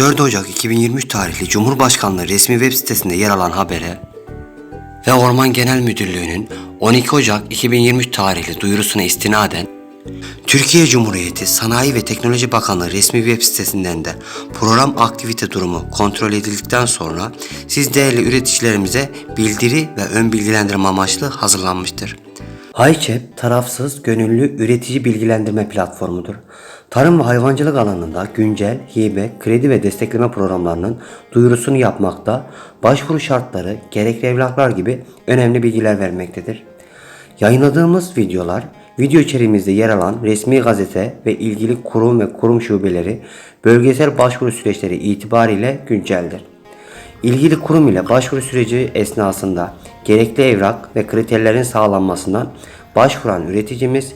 4 Ocak 2023 tarihli Cumhurbaşkanlığı resmi web sitesinde yer alan habere ve Orman Genel Müdürlüğü'nün 12 Ocak 2023 tarihli duyurusuna istinaden Türkiye Cumhuriyeti Sanayi ve Teknoloji Bakanlığı resmi web sitesinden de program aktivite durumu kontrol edildikten sonra siz değerli üreticilerimize bildiri ve ön bilgilendirme amaçlı hazırlanmıştır. Hayçep tarafsız gönüllü üretici bilgilendirme platformudur. Tarım ve hayvancılık alanında güncel, hibe, kredi ve destekleme programlarının duyurusunu yapmakta, başvuru şartları, gerekli evraklar gibi önemli bilgiler vermektedir. Yayınladığımız videolar, video içeriğimizde yer alan resmi gazete ve ilgili kurum ve kurum şubeleri bölgesel başvuru süreçleri itibariyle günceldir. İlgili kurum ile başvuru süreci esnasında gerekli evrak ve kriterlerin sağlanmasından başvuran üreticimiz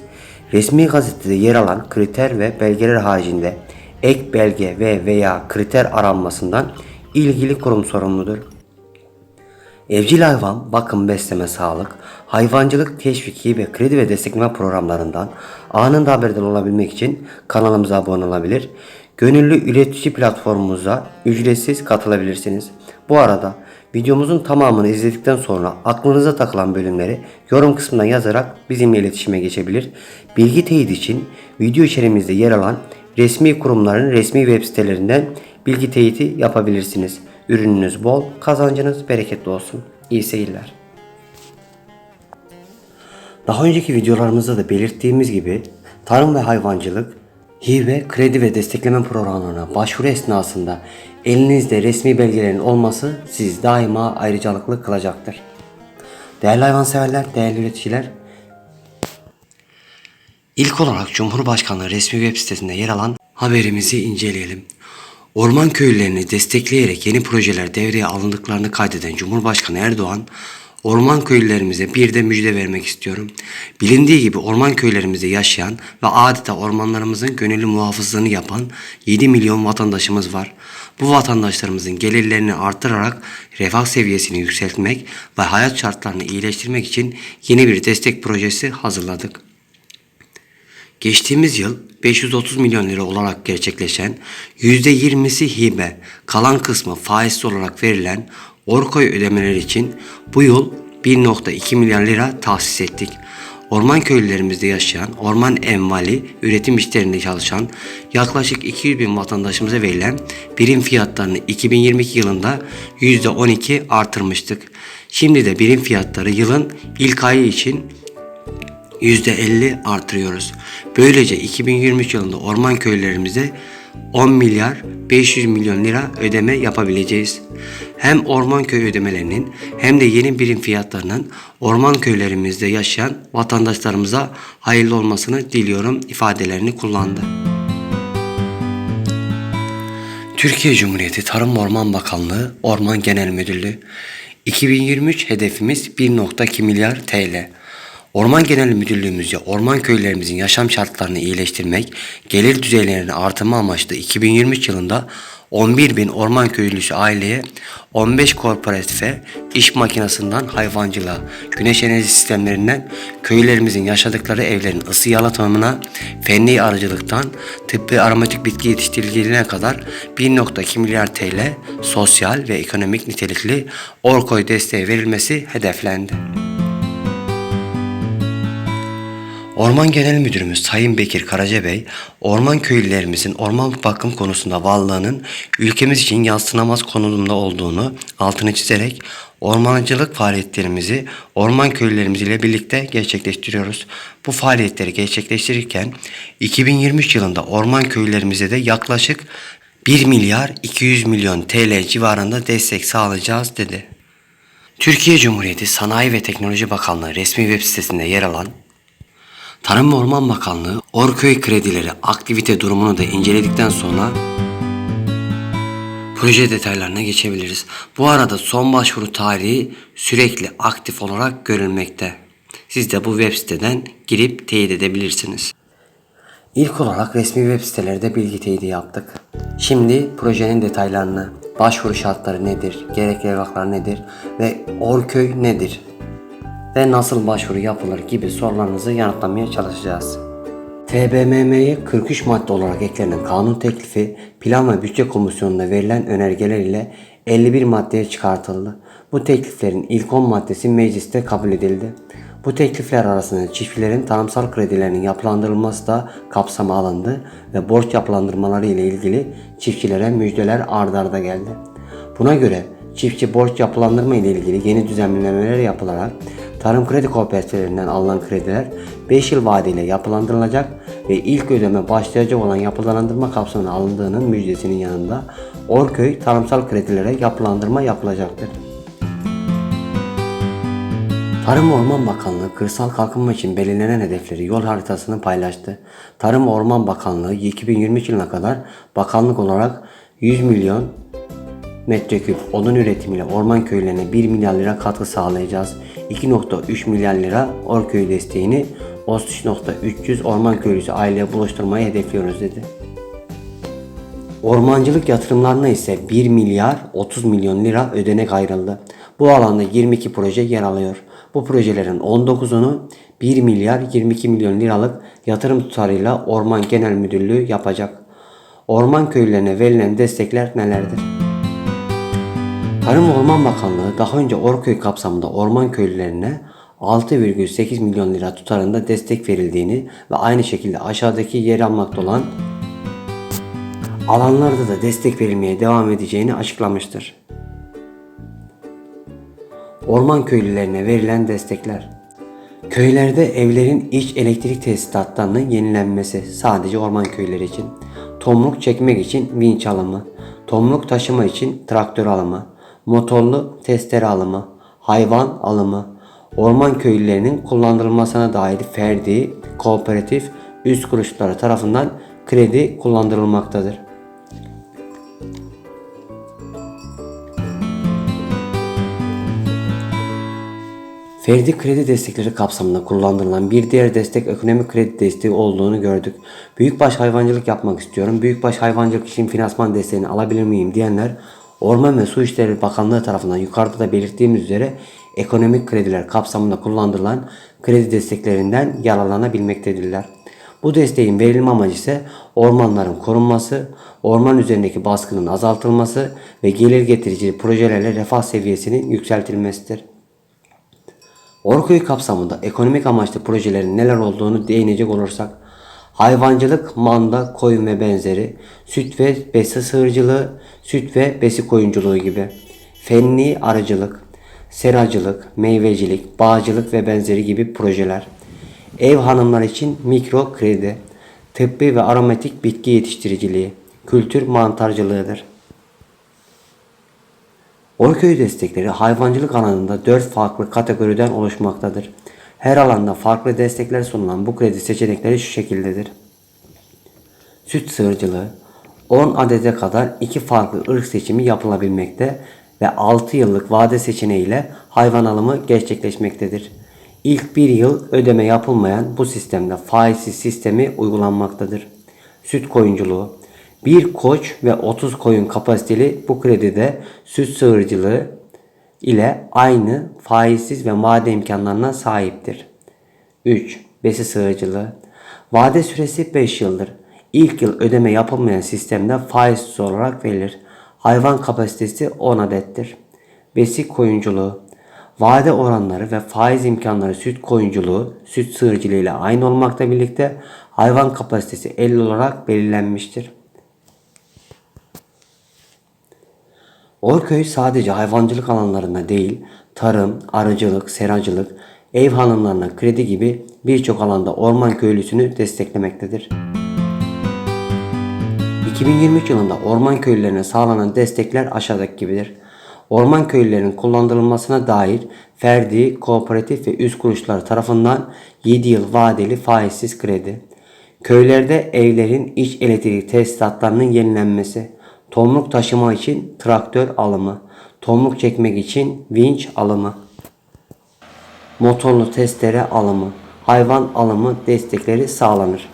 resmi gazetede yer alan kriter ve belgeler haricinde ek belge ve veya kriter aranmasından ilgili kurum sorumludur. Evcil hayvan, bakım, besleme, sağlık, hayvancılık, teşvik, hibe, kredi ve destekleme programlarından anında haberdar olabilmek için kanalımıza abone olabilir. Gönüllü üretici platformumuza ücretsiz katılabilirsiniz. Bu arada videomuzun tamamını izledikten sonra aklınıza takılan bölümleri yorum kısmına yazarak bizimle iletişime geçebilir. Bilgi teyit için video içerimizde yer alan resmi kurumların resmi web sitelerinden bilgi teyiti yapabilirsiniz. Ürününüz bol, kazancınız bereketli olsun. İyi seyirler. Daha önceki videolarımızda da belirttiğimiz gibi tarım ve hayvancılık, hibe, kredi ve destekleme programlarına başvuru esnasında elinizde resmi belgelerin olması sizi daima ayrıcalıklı kılacaktır. Değerli hayvanseverler, değerli üreticiler, İlk olarak Cumhurbaşkanlığı resmi web sitesinde yer alan haberimizi inceleyelim. Orman köylülerini destekleyerek yeni projeler devreye alındıklarını kaydeden Cumhurbaşkanı Erdoğan, orman köylülerimize bir de müjde vermek istiyorum. Bilindiği gibi orman köylerimizde yaşayan ve adeta ormanlarımızın gönüllü muhafızlığını yapan 7 milyon vatandaşımız var. Bu vatandaşlarımızın gelirlerini artırarak refah seviyesini yükseltmek ve hayat şartlarını iyileştirmek için yeni bir destek projesi hazırladık. Geçtiğimiz yıl 530 milyon lira olarak gerçekleşen %20'si hibe, kalan kısmı faizsiz olarak verilen Orkoy ödemeleri için bu yıl 1.2 milyar lira tahsis ettik. Orman köylülerimizde yaşayan, orman envali, üretim işlerinde çalışan yaklaşık 200 bin vatandaşımıza verilen birim fiyatlarını 2022 yılında %12 artırmıştık. Şimdi de birim fiyatları yılın ilk ayı için %50 artırıyoruz. Böylece 2023 yılında orman köylerimize 10 milyar 500 milyon lira ödeme yapabileceğiz. Hem orman köy ödemelerinin hem de yeni birim fiyatlarının orman köylerimizde yaşayan vatandaşlarımıza hayırlı olmasını diliyorum ifadelerini kullandı. Türkiye Cumhuriyeti Tarım Orman Bakanlığı Orman Genel Müdürlüğü 2023 hedefimiz 1.2 milyar TL. Orman Genel Müdürlüğümüzce orman köylerimizin yaşam şartlarını iyileştirmek, gelir düzeylerini artırma amaçlı 2023 yılında 11 bin orman köylüsü aileye 15 kooperatife, iş makinasından hayvancılığa, güneş enerji sistemlerinden köylerimizin yaşadıkları evlerin ısı yalıtımına, fenli arıcılıktan tıbbi aromatik bitki yetiştiriciliğine kadar 1.2 milyar TL sosyal ve ekonomik nitelikli Orkoy desteği verilmesi hedeflendi. Orman Genel Müdürümüz Sayın Bekir Karacabey, orman köylülerimizin orman bakım konusunda varlığının ülkemiz için yansınamaz konumda olduğunu altını çizerek ormancılık faaliyetlerimizi orman köylülerimiz ile birlikte gerçekleştiriyoruz. Bu faaliyetleri gerçekleştirirken 2023 yılında orman köylerimize de yaklaşık 1 milyar 200 milyon TL civarında destek sağlayacağız dedi. Türkiye Cumhuriyeti Sanayi ve Teknoloji Bakanlığı resmi web sitesinde yer alan Tarım ve Orman Bakanlığı Orköy kredileri aktivite durumunu da inceledikten sonra proje detaylarına geçebiliriz. Bu arada son başvuru tarihi sürekli aktif olarak görülmekte. Siz de bu web siteden girip teyit edebilirsiniz. İlk olarak resmi web sitelerde bilgi teyidi yaptık. Şimdi projenin detaylarını, başvuru şartları nedir, gerekli evraklar nedir ve Orköy nedir ve nasıl başvuru yapılır gibi sorularınızı yanıtlamaya çalışacağız. TBMM'ye 43 madde olarak eklenen kanun teklifi Plan ve Bütçe Komisyonu'na verilen önergeler ile 51 maddeye çıkartıldı. Bu tekliflerin ilk 10 maddesi mecliste kabul edildi. Bu teklifler arasında çiftçilerin tarımsal kredilerinin yapılandırılması da kapsama alındı ve borç yapılandırmaları ile ilgili çiftçilere müjdeler ard arda geldi. Buna göre çiftçi borç yapılandırma ile ilgili yeni düzenlemeler yapılarak tarım kredi kooperatiflerinden alınan krediler 5 yıl vadeyle yapılandırılacak ve ilk ödeme başlayacak olan yapılandırma kapsamına alındığının müjdesinin yanında Orköy tarımsal kredilere yapılandırma yapılacaktır. Tarım Orman Bakanlığı kırsal kalkınma için belirlenen hedefleri yol haritasını paylaştı. Tarım Orman Bakanlığı 2023 yılına kadar bakanlık olarak 100 milyon metreküp odun üretimiyle orman köylerine 1 milyar lira katkı sağlayacağız. 2.3 milyar lira Orköy desteğini 33.300 orman köylüsü aileye buluşturmayı hedefliyoruz dedi. Ormancılık yatırımlarına ise 1 milyar 30 milyon lira ödenek ayrıldı. Bu alanda 22 proje yer alıyor. Bu projelerin 19'unu 1 milyar 22 milyon liralık yatırım tutarıyla Orman Genel Müdürlüğü yapacak. Orman köylerine verilen destekler nelerdir? Tarım Orman Bakanlığı daha önce Orköy kapsamında orman köylülerine 6,8 milyon lira tutarında destek verildiğini ve aynı şekilde aşağıdaki yer almakta olan alanlarda da destek verilmeye devam edeceğini açıklamıştır. Orman köylülerine verilen destekler. Köylerde evlerin iç elektrik tesisatlarının yenilenmesi sadece orman köyleri için. Tomruk çekmek için vinç alımı. Tomruk taşıma için traktör alımı. Motorlu testere alımı. Hayvan alımı. Orman köylülerinin kullandırılmasına dair ferdi, kooperatif, üst kuruluşları tarafından kredi kullandırılmaktadır. Ferdi kredi destekleri kapsamında kullandırılan bir diğer destek ekonomik kredi desteği olduğunu gördük. Büyükbaş hayvancılık yapmak istiyorum. Büyükbaş hayvancılık için finansman desteğini alabilir miyim diyenler Orman ve Su İşleri Bakanlığı tarafından yukarıda da belirttiğimiz üzere ekonomik krediler kapsamında kullandırılan kredi desteklerinden yararlanabilmektedirler. Bu desteğin verilme amacı ise ormanların korunması, orman üzerindeki baskının azaltılması ve gelir getirici projelerle refah seviyesinin yükseltilmesidir. Orköy kapsamında ekonomik amaçlı projelerin neler olduğunu değinecek olursak, hayvancılık, manda, koyun ve benzeri, süt ve besi sığırcılığı, süt ve besi koyunculuğu gibi, fenli arıcılık, seracılık, meyvecilik, bağcılık ve benzeri gibi projeler, ev hanımlar için mikro kredi, tıbbi ve aromatik bitki yetiştiriciliği, kültür mantarcılığıdır. Orköy destekleri hayvancılık alanında 4 farklı kategoriden oluşmaktadır. Her alanda farklı destekler sunulan bu kredi seçenekleri şu şekildedir. Süt sığırcılığı 10 adete kadar 2 farklı ırk seçimi yapılabilmekte ve 6 yıllık vade seçeneğiyle hayvan alımı gerçekleşmektedir. İlk bir yıl ödeme yapılmayan bu sistemde faizsiz sistemi uygulanmaktadır. Süt koyunculuğu bir koç ve 30 koyun kapasiteli bu kredide süt sığırcılığı ile aynı faizsiz ve vade imkanlarına sahiptir. 3. Besi sığırcılığı Vade süresi 5 yıldır. İlk yıl ödeme yapılmayan sistemde faizsiz olarak verilir. Hayvan kapasitesi 10 adettir. Besi koyunculuğu Vade oranları ve faiz imkanları süt koyunculuğu, süt sığırcılığı ile aynı olmakta birlikte hayvan kapasitesi 50 olarak belirlenmiştir. Orköy sadece hayvancılık alanlarında değil, tarım, arıcılık, seracılık, ev hanımlarına kredi gibi birçok alanda orman köylüsünü desteklemektedir. 2023 yılında orman köylülerine sağlanan destekler aşağıdaki gibidir. Orman köylülerinin kullandırılmasına dair ferdi, kooperatif ve üst kuruluşlar tarafından 7 yıl vadeli faizsiz kredi. Köylerde evlerin iç elektrik tesisatlarının yenilenmesi, tomruk taşıma için traktör alımı, tomruk çekmek için vinç alımı, motorlu testere alımı, hayvan alımı destekleri sağlanır.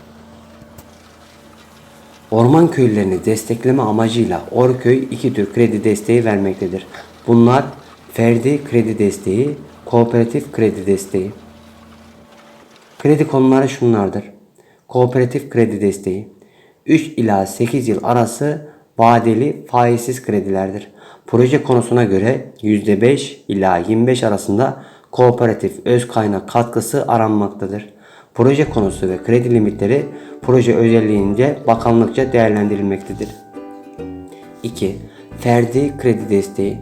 Orman köylülerini destekleme amacıyla Orköy iki tür kredi desteği vermektedir. Bunlar ferdi kredi desteği, kooperatif kredi desteği. Kredi konuları şunlardır. kooperatif kredi desteği. 3 ila 8 yıl arası vadeli faizsiz kredilerdir. Proje konusuna göre %5 ila 25 arasında kooperatif öz kaynak katkısı aranmaktadır. Proje konusu ve kredi limitleri proje özelliğince bakanlıkça değerlendirilmektedir. 2. Ferdi kredi desteği.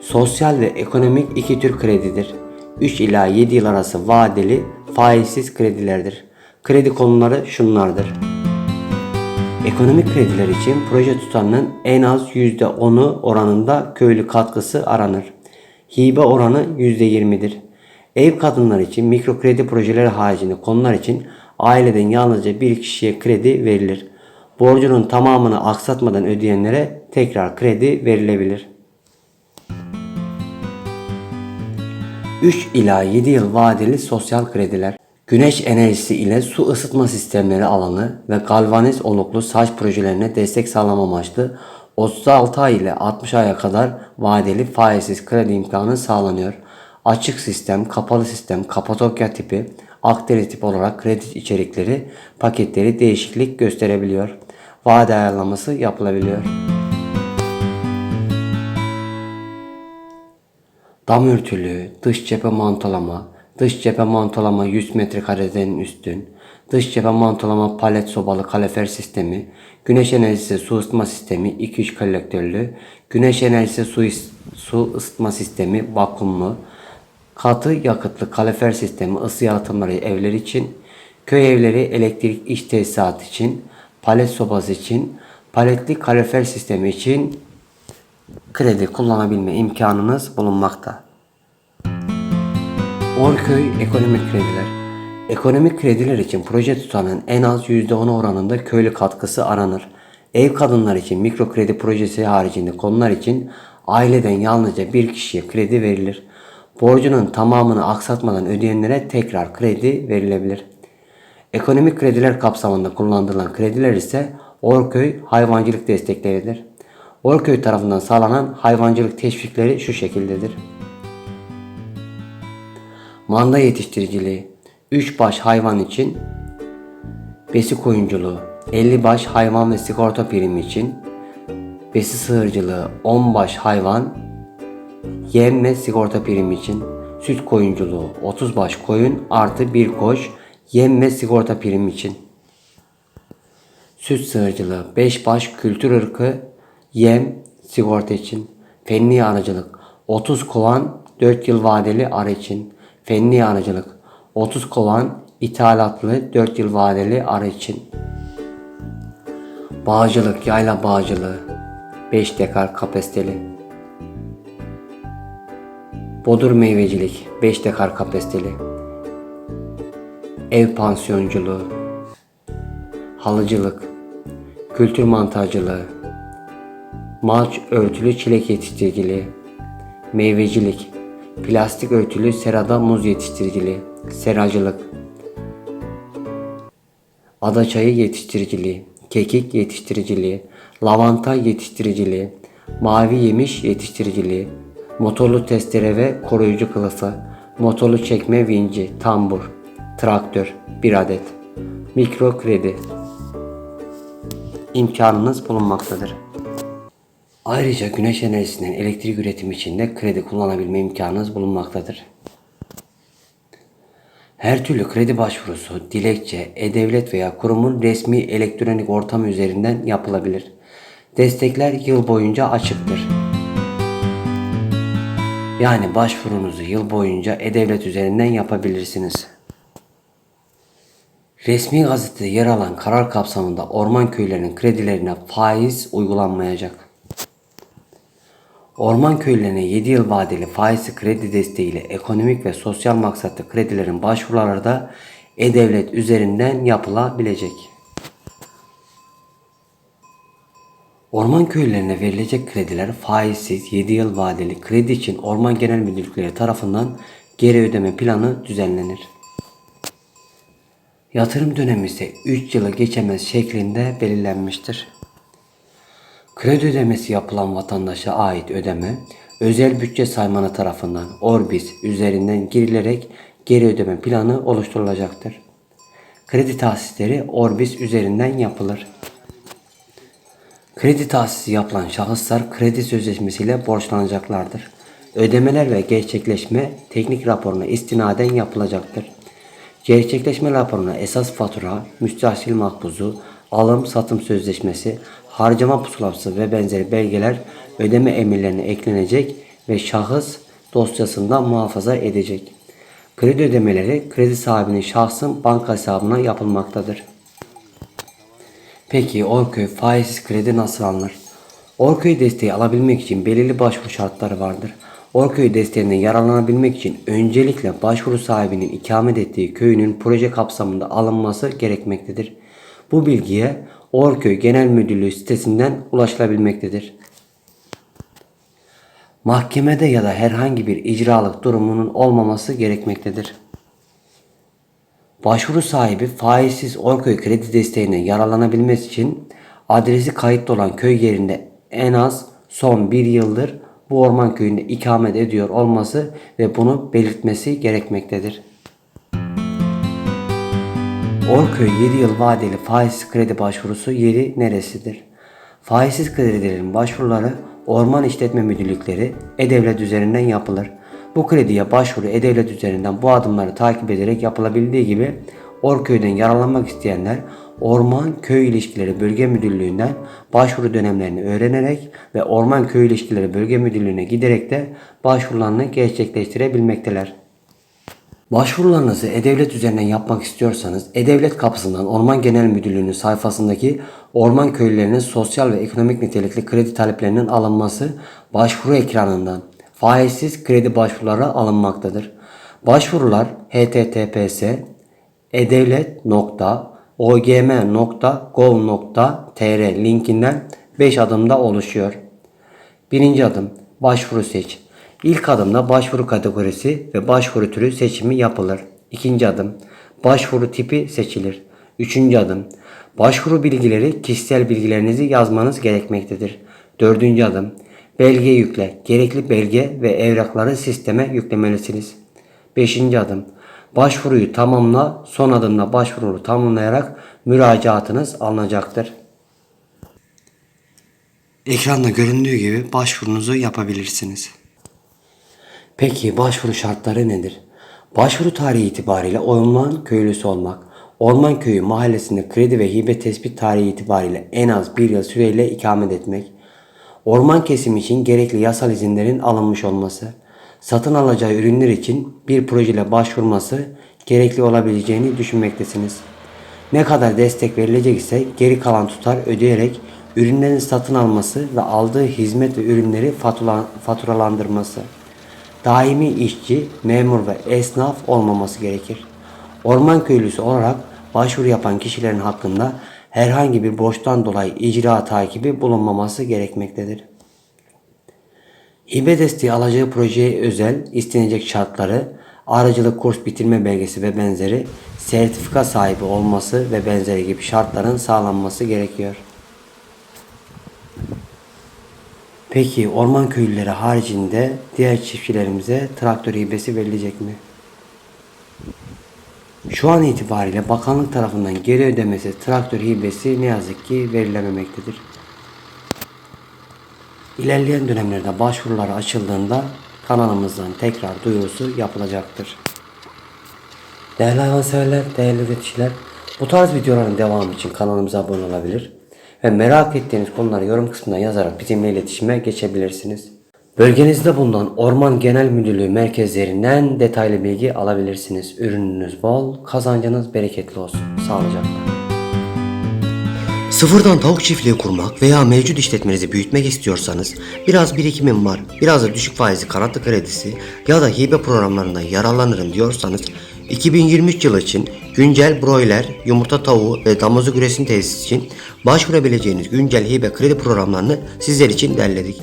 Sosyal ve ekonomik iki tür kredidir. 3 ila 7 yıl arası vadeli faizsiz kredilerdir. Kredi konuları şunlardır. Ekonomik krediler için proje tutarının en az %10'u oranında köylü katkısı aranır. Hibe oranı %20'dir. Ev kadınlar için mikro kredi projeleri haricinde konular için aileden yalnızca bir kişiye kredi verilir. Borcunun tamamını aksatmadan ödeyenlere tekrar kredi verilebilir. 3 ila 7 yıl vadeli sosyal krediler. Güneş enerjisi ile su ısıtma sistemleri alanı ve galvaniz oluklu saç projelerine destek sağlama amaçlı 36 ay ile 60 aya kadar vadeli faizsiz kredi imkanı sağlanıyor. Açık sistem, kapalı sistem, Kapadokya tipi, Akdeniz tipi olarak kredi içerikleri, paketleri değişiklik gösterebiliyor. Vade ayarlaması yapılabiliyor. Dam örtülü, dış cephe mantolama, dış cephe mantolama 100 metrekareden üstün, dış cephe mantolama palet sobalı kalefer sistemi, güneş enerjisi su ısıtma sistemi 2-3 kolektörlü, güneş enerjisi su, su ısıtma sistemi vakumlu, katı yakıtlı kalefer sistemi ısı yalıtımları evler için, köy evleri elektrik iş tesisatı için, palet sobası için, paletli kalefer sistemi için kredi kullanabilme imkanınız bulunmakta. Orköy ekonomik krediler. Ekonomik krediler için proje tutanın en az %10 oranında köylü katkısı aranır. Ev kadınlar için mikro kredi projesi haricinde konular için aileden yalnızca bir kişiye kredi verilir. Borcunun tamamını aksatmadan ödeyenlere tekrar kredi verilebilir. Ekonomik krediler kapsamında kullanılan krediler ise Orköy hayvancılık destekleridir. Orköy tarafından sağlanan hayvancılık teşvikleri şu şekildedir. Manda yetiştiriciliği 3 baş hayvan için besi koyunculuğu 50 baş hayvan ve sigorta primi için besi sığırcılığı 10 baş hayvan yem ve sigorta primi için süt koyunculuğu 30 baş koyun artı 1 koç yem ve sigorta primi için. Süt sığırcılığı 5 baş kültür ırkı yem sigorta için. Fenli arıcılık 30 kovan 4 yıl vadeli arı için fenli arıcılık 30 kovan ithalatlı 4 yıl vadeli arı için. Bağcılık yayla bağcılığı 5 dekar kapasiteli. Bodur meyvecilik 5 dekar kapasiteli. Ev pansiyonculuğu halıcılık kültür mantarcılığı malç örtülü çilek yetiştiriciliği, meyvecilik, plastik örtülü serada muz yetiştiriciliği, seracılık, adaçayı yetiştiriciliği, kekik yetiştiriciliği, lavanta yetiştiriciliği, mavi yemiş yetiştiriciliği, motorlu testere ve koruyucu kılıfı, motorlu çekme vinci, tambur, traktör, bir adet, mikro kredi. İmkanınız bulunmaktadır. Ayrıca güneş enerjisinden elektrik üretimi için de kredi kullanabilme imkanınız bulunmaktadır. Her türlü kredi başvurusu, dilekçe, e-devlet veya kurumun resmi elektronik ortamı üzerinden yapılabilir. Destekler yıl boyunca açıktır. Yani başvurunuzu yıl boyunca e-devlet üzerinden yapabilirsiniz. Resmi gazetede yer alan karar kapsamında orman köylerinin kredilerine faiz uygulanmayacak. Orman köylerine 7 yıl vadeli faizli kredi desteğiyle ekonomik ve sosyal maksatlı kredilerin başvuruları da E-Devlet üzerinden yapılabilecek. Orman köylerine verilecek krediler faizsiz 7 yıl vadeli kredi için Orman Genel Müdürlükleri tarafından geri ödeme planı düzenlenir. Yatırım dönemi ise 3 yılı geçemez şeklinde belirlenmiştir. Kredi ödemesi yapılan vatandaşa ait ödeme, özel bütçe saymanı tarafından Orbis üzerinden girilerek geri ödeme planı oluşturulacaktır. Kredi tahsisleri Orbis üzerinden yapılır. Kredi tahsisi yapılan şahıslar kredi sözleşmesiyle borçlanacaklardır. Ödemeler ve gerçekleşme teknik raporuna istinaden yapılacaktır. Gerçekleşme raporuna esas fatura, müstahsil makbuzu, alım satım sözleşmesi, harcama pusulası ve benzeri belgeler ödeme emirlerine eklenecek ve şahıs dosyasında muhafaza edecek. Kredi ödemeleri kredi sahibinin şahsın banka hesabına yapılmaktadır. Peki Orköy faizsiz kredi nasıl alınır? Orköy desteği alabilmek için belirli başvuru şartları vardır. Orköy desteğinden yararlanabilmek için öncelikle başvuru sahibinin ikamet ettiği köyünün proje kapsamında alınması gerekmektedir. Bu bilgiye Orköy Genel Müdürlüğü sitesinden ulaşılabilmektedir. Mahkemede ya da herhangi bir icralık durumunun olmaması gerekmektedir. Başvuru sahibi faizsiz Orköy kredi desteğine yararlanabilmesi için adresi kayıtlı olan köy yerinde en az son bir yıldır bu orman köyünde ikamet ediyor olması ve bunu belirtmesi gerekmektedir. Orköy 7 yıl vadeli faizsiz kredi başvurusu yeri neresidir? Faizsiz kredilerin başvuruları Orman İşletme Müdürlükleri E-Devlet üzerinden yapılır. Bu krediye başvuru E-Devlet üzerinden bu adımları takip ederek yapılabildiği gibi Orköy'den yararlanmak isteyenler Orman Köy İlişkileri Bölge Müdürlüğü'nden başvuru dönemlerini öğrenerek ve Orman Köy İlişkileri Bölge Müdürlüğü'ne giderek de başvurularını gerçekleştirebilmekteler. Başvurularınızı E-Devlet üzerinden yapmak istiyorsanız E-Devlet kapısından Orman Genel Müdürlüğü'nün sayfasındaki orman köylülerinin sosyal ve ekonomik nitelikli kredi taleplerinin alınması başvuru ekranından faizsiz kredi başvuruları alınmaktadır. Başvurular https edevlet.ogm.gov.tr linkinden 5 adımda oluşuyor. Birinci adım başvuru seç. İlk adımda başvuru kategorisi ve başvuru türü seçimi yapılır. İkinci adım başvuru tipi seçilir. Üçüncü adım başvuru bilgileri kişisel bilgilerinizi yazmanız gerekmektedir. Dördüncü adım belge yükle. Gerekli belge ve evrakları sisteme yüklemelisiniz. Beşinci adım başvuruyu tamamla. Son adımda başvuru tamamlayarak müracaatınız alınacaktır. Ekranda göründüğü gibi başvurunuzu yapabilirsiniz. Peki başvuru şartları nedir? Başvuru tarihi itibariyle orman köylüsü olmak, orman köyü mahallesinde kredi ve hibe tespit tarihi itibariyle en az bir yıl süreyle ikamet etmek, orman kesimi için gerekli yasal izinlerin alınmış olması, satın alacağı ürünler için bir projeyle başvurması gerekli olabileceğini düşünmektesiniz. Ne kadar destek verilecek ise geri kalan tutar ödeyerek ürünlerin satın alması ve aldığı hizmet ve ürünleri fatura- faturalandırması. Daimi işçi, memur ve esnaf olmaması gerekir. Orman köylüsü olarak başvuru yapan kişilerin hakkında herhangi bir borçtan dolayı icra takibi bulunmaması gerekmektedir. Hibe desteği alacağı projeye özel istenecek şartları, aracılık kurs bitirme belgesi ve benzeri, sertifika sahibi olması ve benzeri gibi şartların sağlanması gerekiyor. Peki orman köylüleri haricinde diğer çiftçilerimize traktör hibesi verilecek mi? Şu an itibariyle bakanlık tarafından geri ödemesi traktör hibesi ne yazık ki verilememektedir. İlerleyen dönemlerde başvurular açıldığında kanalımızdan tekrar duyurusu yapılacaktır. Değerli hayvanseverler, değerli üreticiler, bu tarz videoların devamı için kanalımıza abone olabilir ve merak ettiğiniz konuları yorum kısmına yazarak bizimle iletişime geçebilirsiniz. Bölgenizde bulunan Orman Genel Müdürlüğü merkezlerinden detaylı bilgi alabilirsiniz. Ürününüz bol, kazancınız bereketli olsun. Sağlıcakla. Sıfırdan tavuk çiftliği kurmak veya mevcut işletmenizi büyütmek istiyorsanız biraz birikimim var, biraz da düşük faizli kanatlı kredisi ya da hibe programlarından yararlanırım diyorsanız 2023 yılı için güncel broiler, yumurta tavuğu ve damızlık üretim tesisi için başvurabileceğiniz güncel hibe kredi programlarını sizler için derledik.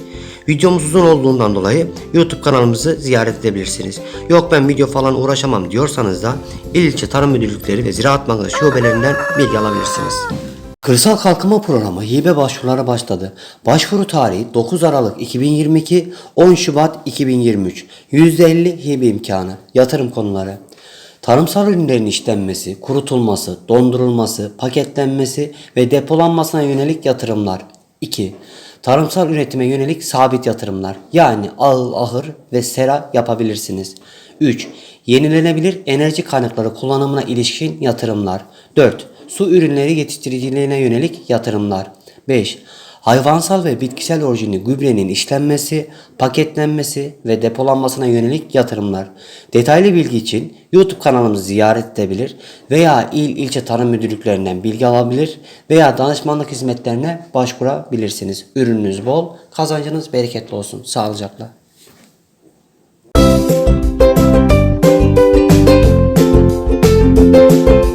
Videomuz uzun olduğundan dolayı YouTube kanalımızı ziyaret edebilirsiniz. Yok ben video falan uğraşamam diyorsanız da il ilçe tarım müdürlükleri ve ziraat bankası şubelerinden bilgi alabilirsiniz. Kırsal Kalkınma Programı hibe başvuruları başladı. Başvuru tarihi 9 Aralık 2022, 10 Şubat 2023. %50 hibe imkanı. Yatırım konuları. Tarımsal ürünlerin işlenmesi, kurutulması, dondurulması, paketlenmesi ve depolanmasına yönelik yatırımlar. 2. Tarımsal üretime yönelik sabit yatırımlar yani ağıl, ahır ve sera yapabilirsiniz. 3. Yenilenebilir enerji kaynakları kullanımına ilişkin yatırımlar. 4. Su ürünleri yetiştiriciliğine yönelik yatırımlar. 5. Hayvansal ve bitkisel orijinli gübrenin işlenmesi, paketlenmesi ve depolanmasına yönelik yatırımlar. Detaylı bilgi için YouTube kanalımızı ziyaret edebilir veya il ilçe tarım müdürlüklerinden bilgi alabilir veya danışmanlık hizmetlerine başvurabilirsiniz. Ürününüz bol, kazancınız bereketli olsun. Sağlıcakla. thank